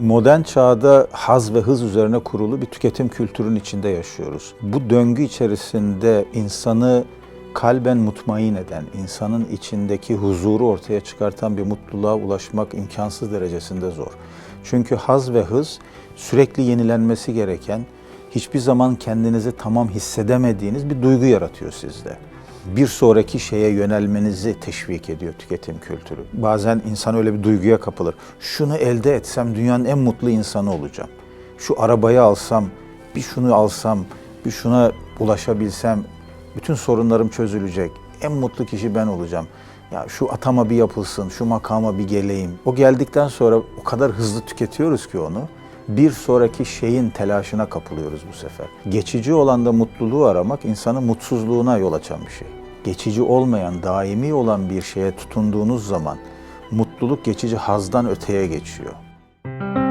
Modern çağda haz ve hız üzerine kurulu bir tüketim kültürünün içinde yaşıyoruz. Bu döngü içerisinde insanı kalben mutmain eden, insanın içindeki huzuru ortaya çıkartan bir mutluluğa ulaşmak imkansız derecesinde zor. Çünkü haz ve hız sürekli yenilenmesi gereken, hiçbir zaman kendinizi tamam hissedemediğiniz bir duygu yaratıyor sizde bir sonraki şeye yönelmenizi teşvik ediyor tüketim kültürü. Bazen insan öyle bir duyguya kapılır. Şunu elde etsem dünyanın en mutlu insanı olacağım. Şu arabayı alsam, bir şunu alsam, bir şuna ulaşabilsem bütün sorunlarım çözülecek. En mutlu kişi ben olacağım. Ya şu atama bir yapılsın, şu makama bir geleyim. O geldikten sonra o kadar hızlı tüketiyoruz ki onu bir sonraki şeyin telaşına kapılıyoruz bu sefer. Geçici olan da mutluluğu aramak insanın mutsuzluğuna yol açan bir şey. Geçici olmayan, daimi olan bir şeye tutunduğunuz zaman mutluluk geçici hazdan öteye geçiyor.